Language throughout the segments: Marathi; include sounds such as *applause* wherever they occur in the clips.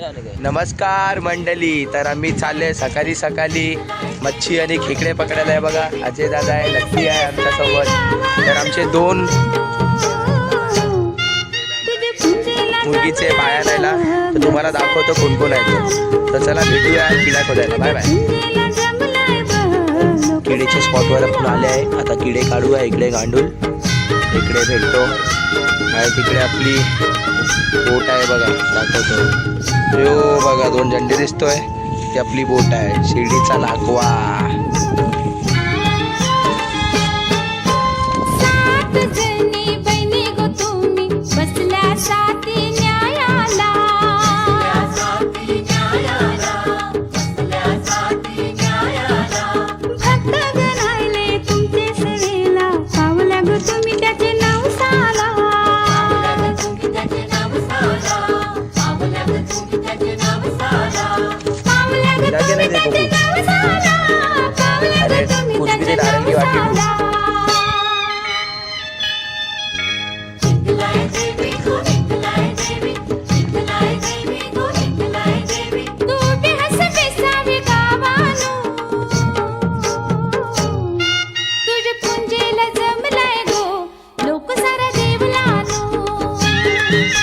नमस्कार मंडळी तर आम्ही चालले सकाळी सकाळी मच्छी आणि खेकडे पकडायला. आहे बघा अजय दादा आहे लक्की आहे आमच्यासोबत. तर आमचे दोन मुलगीचे पाया न्यायला तर तुम्हाला दाखवतो कोण कोण आहे तर चला भेटूया किडा खोदायला. Bye bye. किडीच्या स्पॉटवर आपण आले आहे. आता किडे काढूया इकडे गांडूल इकडे भेटतो. आहे तिकडे आपली बोट आहे बघा दाखवतो. यो बघा दोन झंडे दिसतोय. ती आपली बोट आहे शिर्डीचा लागवा तुम्ही त्याचे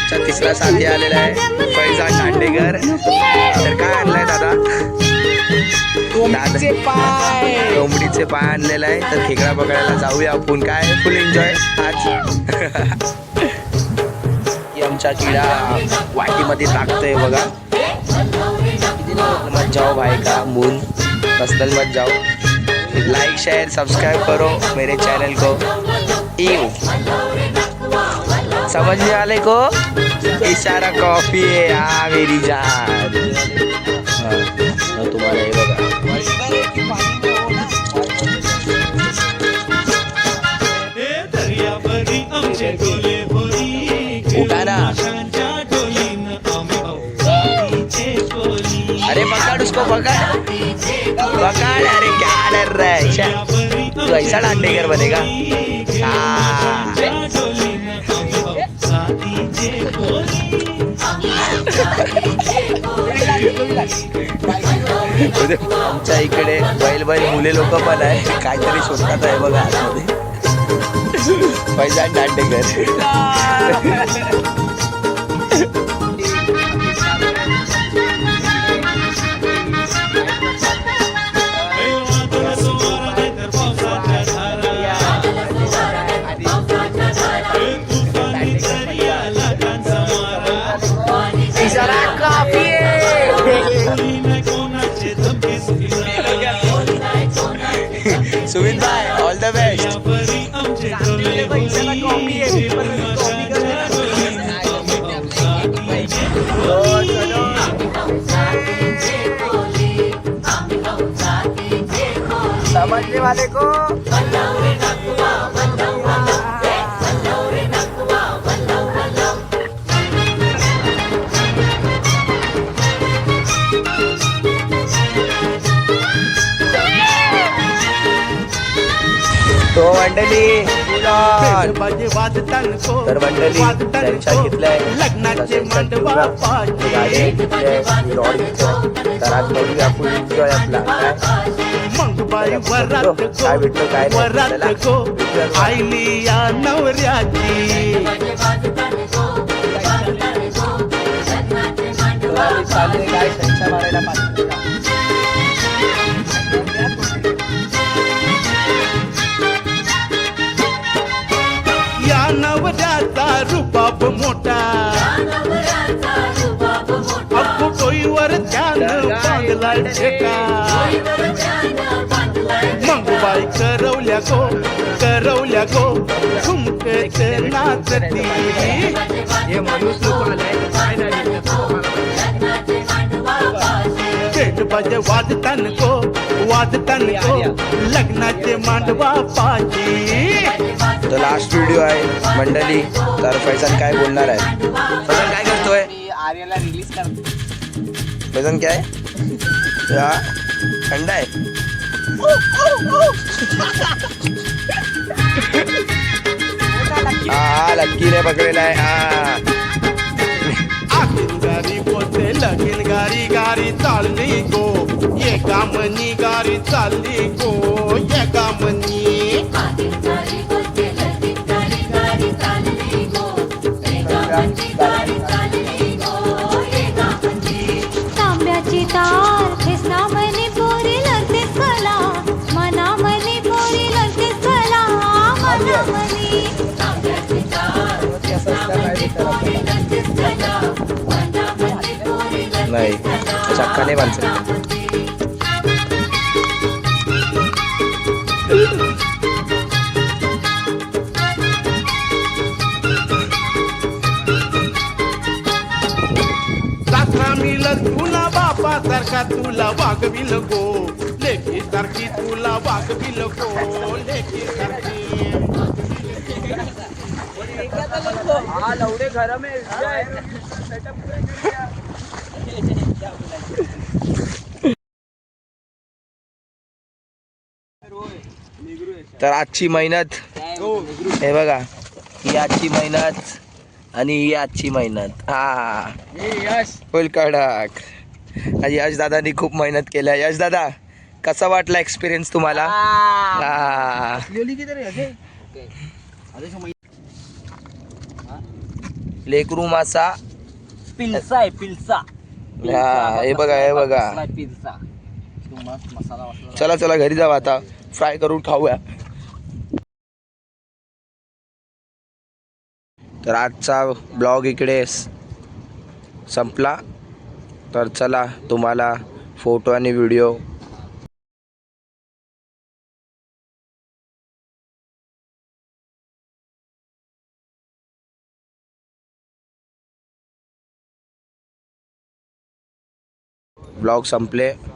चा तिसरा साथी आलेला आहे. फैजा खांडेकर तर काय आणलाय दादा? कोंबडीचे पाय कोंबडीचे पाय आणलेला आहे. तर खेकडा पकडायला जाऊया आपण. काय? फुल एन्जॉय आज. *laughs* आमचा किडा वाटीमध्ये टाकतोय बघा. मत जाओ भाई का मून. मस्तल मत जाओ. लाइक शेयर सब्सक्राइब करो मेरे चैनल को. यू समझ में आले को? इशारा कॉफी है हाँ मेरी जान. पकड़ पकड़ अरे क्या डर रहा है तू ऐसा दांडेकर बनेगा. आमच्या इकडे बैल बैल मुले लोक पण आहे. काहीतरी शोधतात आहे बघा आतमध्ये. पैसा दांडेकर *laughs* *laughs* सुमित भाई ऑल द बेस्ट समझने वाले को तो मंडळी. तर मंडळी त्यांच्या घेतलंय लग्नाचे मांडवा पाहिजे. गाडी घेतली रॉड घेतलं तर आज बघूया आपण एन्जॉय आपला. काय? भेटलं, काय आईली या नवऱ्याची. काय मारायला पाहिजे मग बाई करवल्या गो करवल्या गो ठुमकेच नाचती. हे मनुष्य पेट बाजे वाजतान को वाजतान को लग्नाचे मांडवा पाजी तो लास्ट व्हिडिओ आहे मंडळी तर फैजल काय बोलणार आहे? फैजल काय करतोय? आर्याला रिलीज कर फैजल काय? या थंड आहे. हा लक्कीने पकडेला आहे हा. आखिर गाडी बोल ते लगीन गारी गारी चालली गो. एका मनी गारी चालली गो. एका मनी नाही चक्का नाही माणसं तुला बापा सारखा तुला वागविल गो. लेखी सारखी तुला वागविल गो. लेखी सारखी. तर आजची मेहनत हे बघा ही आजची मेहनत आणि ही आजची मेहनत. हा. फुल कडक. आज यश दादानी खूप मेहनत केल्या यश दादा कसा वाटला एक्सपिरियन्स तुम्हाला. लेकरू मासा पिल्सा आहे पिल्सा. हा हे बघा हे बघा. पिल्सा. मस्त मसाला चला चला घरी जाऊ आता. फ्राय करून खाऊया. तर आजचा ब्लॉग इकडे संपला. तर चला तुम्हाला फोटो आणि व्हिडिओ ब्लॉग संपले.